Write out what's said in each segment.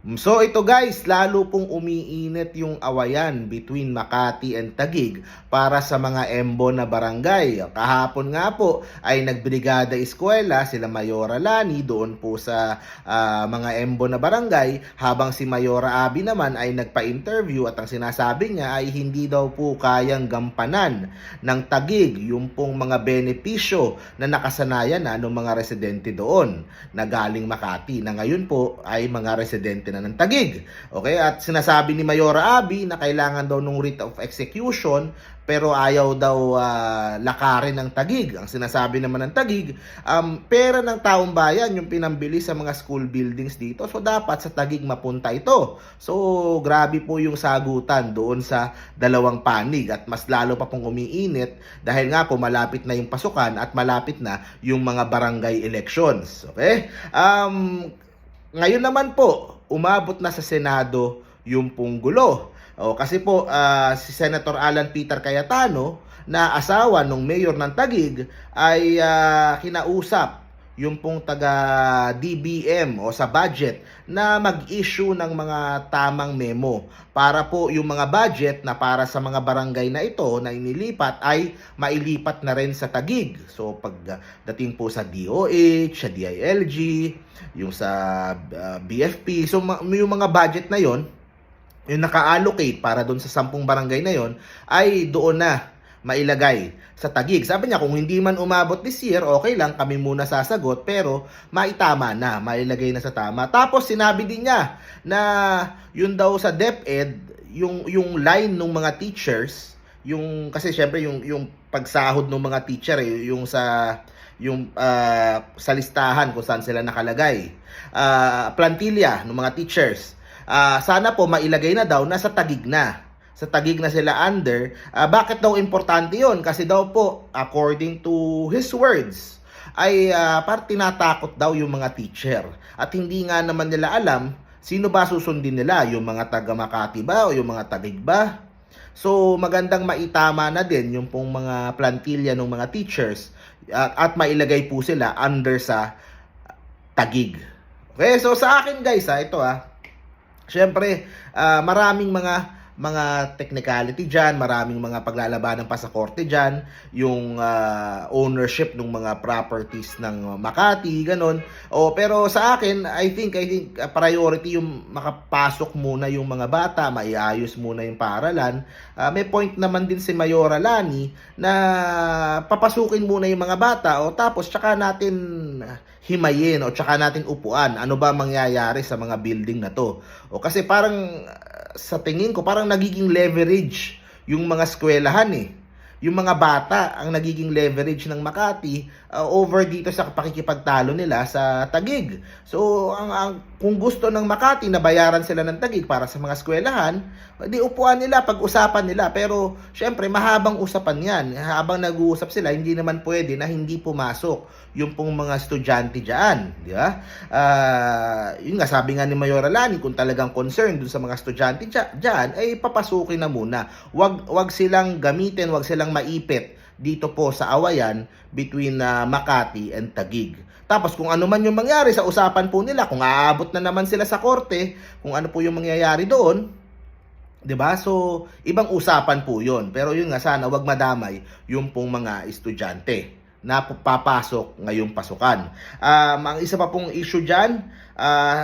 So ito guys, lalo pong umiinit yung awayan between Makati and Tagig para sa mga embo na barangay. Kahapon nga po ay nagbrigada eskwela sila Mayora Lani doon po sa ah, mga embo na barangay habang si Mayora Abi naman ay nagpa-interview at ang sinasabi niya ay hindi daw po kayang gampanan ng Tagig yung pong mga benepisyo na nakasanayan na ng mga residente doon na galing Makati na ngayon po ay mga residente na ng Tagig. Okay? At sinasabi ni Mayora Abi na kailangan daw ng writ of execution pero ayaw daw ah, lakarin ng Tagig. Ang sinasabi naman ng Tagig, um, pera ng taong bayan yung pinambili sa mga school buildings dito. So dapat sa Tagig mapunta ito. So grabe po yung sagutan doon sa dalawang panig at mas lalo pa pong umiinit dahil nga po malapit na yung pasukan at malapit na yung mga barangay elections. Okay? Um, ngayon naman po, umabot na sa Senado yung pong gulo. O, kasi po, ah, si Senator Alan Peter Cayetano, na asawa ng mayor ng Tagig, ay ah, kinausap yung pong taga DBM o sa budget na mag-issue ng mga tamang memo para po yung mga budget na para sa mga barangay na ito na inilipat ay mailipat na rin sa Tagig. So pagdating po sa DOH, sa DILG, yung sa uh, BFP, so yung mga budget na yon yung naka-allocate para doon sa sampung barangay na yon ay doon na mailagay sa tagig. Sabi niya, kung hindi man umabot this year, okay lang, kami muna sasagot, pero maitama na, mailagay na sa tama. Tapos sinabi din niya na yun daw sa DepEd, yung, yung line ng mga teachers, yung, kasi syempre yung, yung pagsahod ng mga teacher, eh, yung sa, yung ah, sa listahan kung saan sila nakalagay. Ah, plantilla ng mga teachers. Ah, sana po mailagay na daw nasa tagig na sa tagig na sila under. Ah, bakit daw importante yon? Kasi daw po, according to his words, ay uh, par tinatakot daw yung mga teacher. At hindi nga naman nila alam sino ba susundin nila, yung mga taga Makati ba o yung mga tagig ba? So magandang maitama na din yung pong mga plantilla ng mga teachers at, at mailagay po sila under sa tagig. Okay, so sa akin guys ha, ito ha, Siyempre, ah, maraming mga mga technicality diyan, maraming mga paglalabanan pa sa korte diyan, yung ah, ownership ng mga properties ng Makati, ganon. O pero sa akin, I think I think ah, priority yung makapasok muna yung mga bata, maiayos muna yung paaralan. Ah, may point naman din si Mayora Lani na papasukin muna yung mga bata o tapos tsaka natin himayin o tsaka natin upuan ano ba mangyayari sa mga building na to. O kasi parang sa tingin ko parang nagiging leverage yung mga eskwelahan eh. Yung mga bata ang nagiging leverage ng Makati uh, over dito sa pakikipagtalo nila sa Tagig. So, ang, ang kung gusto ng Makati na bayaran sila ng Tagig para sa mga eskwelahan, di upuan nila, pag-usapan nila. Pero, syempre, mahabang usapan yan. Habang nag-uusap sila, hindi naman pwede na hindi pumasok yung pong mga estudyante dyan. Di ba? Ah, yun nga, sabi nga ni Mayor Alani, kung talagang concerned dun sa mga estudyante dya- dyan, ay papasukin na muna. Wag, wag silang gamitin, wag silang maipit dito po sa awayan between ah, Makati and Tagig. Tapos kung ano man yung mangyari sa usapan po nila, kung aabot na naman sila sa korte, kung ano po yung mangyayari doon, 'di ba? So, ibang usapan po 'yon. Pero yun nga sana wag madamay yung pong mga estudyante na papasok ngayong pasukan. Um, ang isa pa pong issue diyan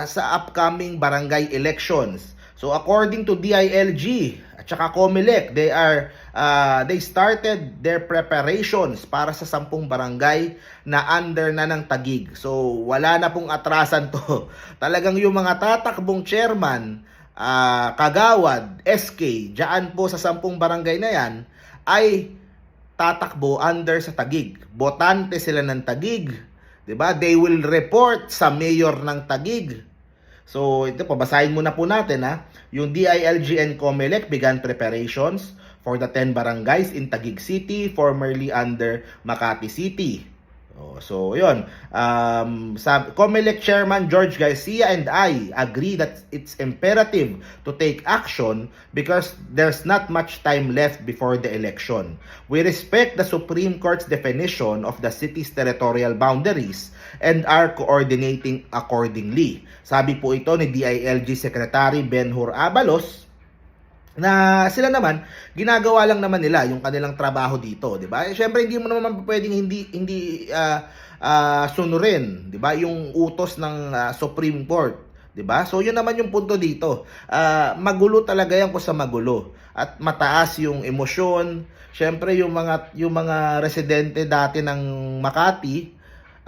sa upcoming barangay elections. So according to DILG at saka COMELEC, they are uh, they started their preparations para sa sampung barangay na under na ng Tagig. So wala na pong atrasan to. Talagang yung mga tatakbong chairman, ah, kagawad, SK, diyan po sa sampung barangay na yan ay tatakbo under sa Tagig. Botante sila ng Tagig. 'Di ba? They will report sa mayor ng Tagig. So, ito po, basahin muna po natin ha. Yung DILG and COMELEC began preparations for the 10 barangays in Taguig City, formerly under Makati City. Oh, so, yun. Um, sa COMELEC Chairman George Garcia and I agree that it's imperative to take action because there's not much time left before the election. We respect the Supreme Court's definition of the city's territorial boundaries and are coordinating accordingly. Sabi po ito ni DILG Secretary Benhur Abalos na sila naman ginagawa lang naman nila yung kanilang trabaho dito, 'di ba? Eh, syempre hindi mo naman pwedeng hindi hindi ah, ah, sunurin, 'di ba? Yung utos ng ah, Supreme Court, 'di ba? So yun naman yung punto dito. Ah, magulo talaga yan kung sa magulo at mataas yung emosyon. Syempre yung mga yung mga residente dati ng Makati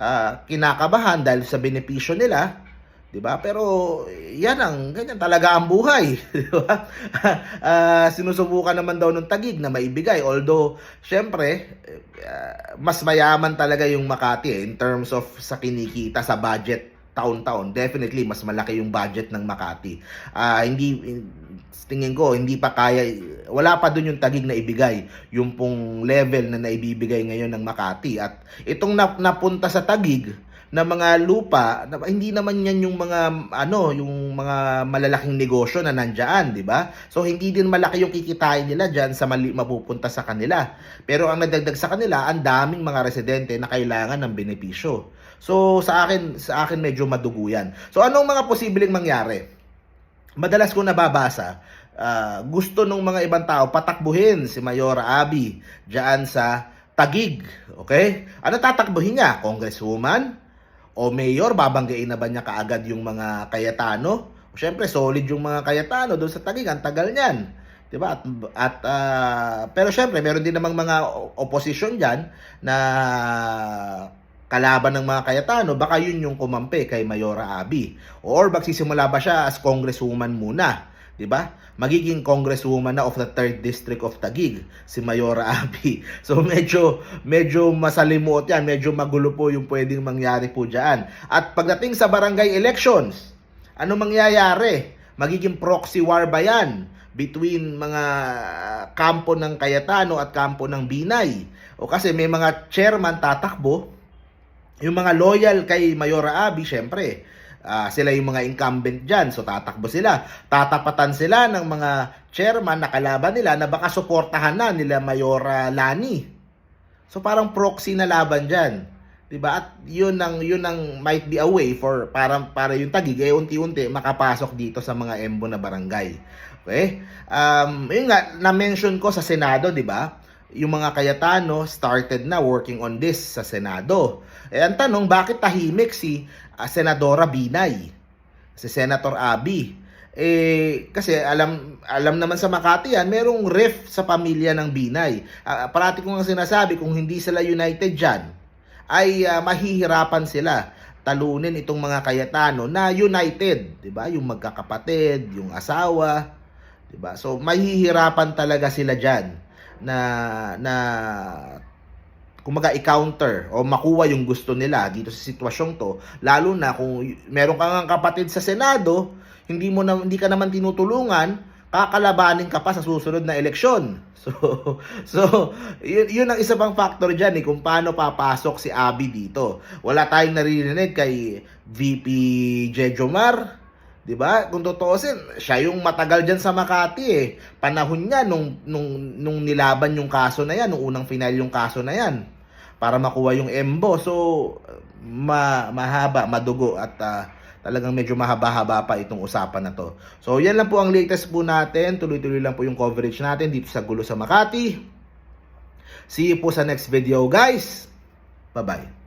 ah, kinakabahan dahil sa benepisyo nila, 'di ba? Pero yan ang ganyan talaga ang buhay, 'di ba? Ah, sinusubukan naman daw ng tagig na maibigay although syempre eh, mas mayaman talaga yung Makati eh, in terms of sa kinikita sa budget taon-taon. Definitely mas malaki yung budget ng Makati. Ah, hindi tingin ko hindi pa kaya wala pa dun yung tagig na ibigay yung pong level na naibibigay ngayon ng Makati at itong nap- napunta sa tagig na mga lupa, na, hindi naman yan yung mga ano, yung mga malalaking negosyo na nandiyan, di ba? So hindi din malaki yung kikitain nila diyan sa mali mapupunta sa kanila. Pero ang nadagdag sa kanila, ang daming mga residente na kailangan ng benepisyo. So sa akin, sa akin medyo madugo. So anong mga posibleng mangyari? Madalas ko nababasa, ah, gusto ng mga ibang tao patakbuhin si Mayora Abi diyan sa Tagig, okay? Ano tatakbuhin niya? Congresswoman? O mayor, babanggain na ba niya kaagad yung mga Kayatano? Siyempre, solid yung mga Kayatano doon sa Taguig, ang tagal niyan. 'Di ba? At, at ah, pero syempre, meron din namang mga opposition diyan na kalaban ng mga Kayatano, baka yun yung kumampi kay Mayora Abi. Or magsisimula ba siya as congresswoman muna? 'Di ba? Magiging congresswoman na of the 3rd district of Taguig si Mayora Abi. So medyo medyo masalimuot 'yan, medyo magulo po yung pwedeng mangyari po diyan. At pagdating sa barangay elections, ano mangyayari? Magiging proxy war ba 'yan between mga kampo ng Cayetano at kampo ng Binay? O kasi may mga chairman tatakbo, yung mga loyal kay Mayora Abi, syempre, ah, sila yung mga incumbent dyan. So, tatakbo sila. Tatapatan sila ng mga chairman na kalaban nila na baka suportahan na nila Mayora Lani. So, parang proxy na laban dyan. 'Di ba? At yun ang yun ang might be a way for para para yung tagig eh unti-unti makapasok dito sa mga embo na barangay. Okay? Um, yun nga na-mention ko sa Senado, 'di ba? Yung mga Kayatano started na working on this sa Senado. Eh ang tanong, bakit tahimik si ah, Senadora Binay? Si Senator Abi? Eh, kasi alam alam naman sa Makati yan, merong rift sa pamilya ng Binay. Ah, parati ko sinasabi, kung hindi sila united dyan, ay ah, mahihirapan sila talunin itong mga Kayatano na united, 'di ba? Yung magkakapatid, yung asawa, 'di ba? So mahihirapan talaga sila diyan na na kumaga i-counter o makuha yung gusto nila dito sa sitwasyong to lalo na kung meron kang kapatid sa Senado hindi mo na hindi ka naman tinutulungan kakalabanin ka pa sa susunod na eleksyon. So so yun, yun ang isa pang factor diyan eh kung paano papasok si Abi dito. Wala tayong naririnig kay VP Jejomar 'Di ba? Kung tutuusin, siya yung matagal diyan sa Makati eh. Panahon niya nung nung nung nilaban yung kaso na 'yan, nung unang final yung kaso na 'yan para makuha yung embo. So ma mahaba, madugo at ah, talagang medyo mahaba-haba pa itong usapan na to. So yan lang po ang latest po natin. Tuloy-tuloy lang po yung coverage natin dito sa Gulo sa Makati. See you po sa next video guys. Bye-bye.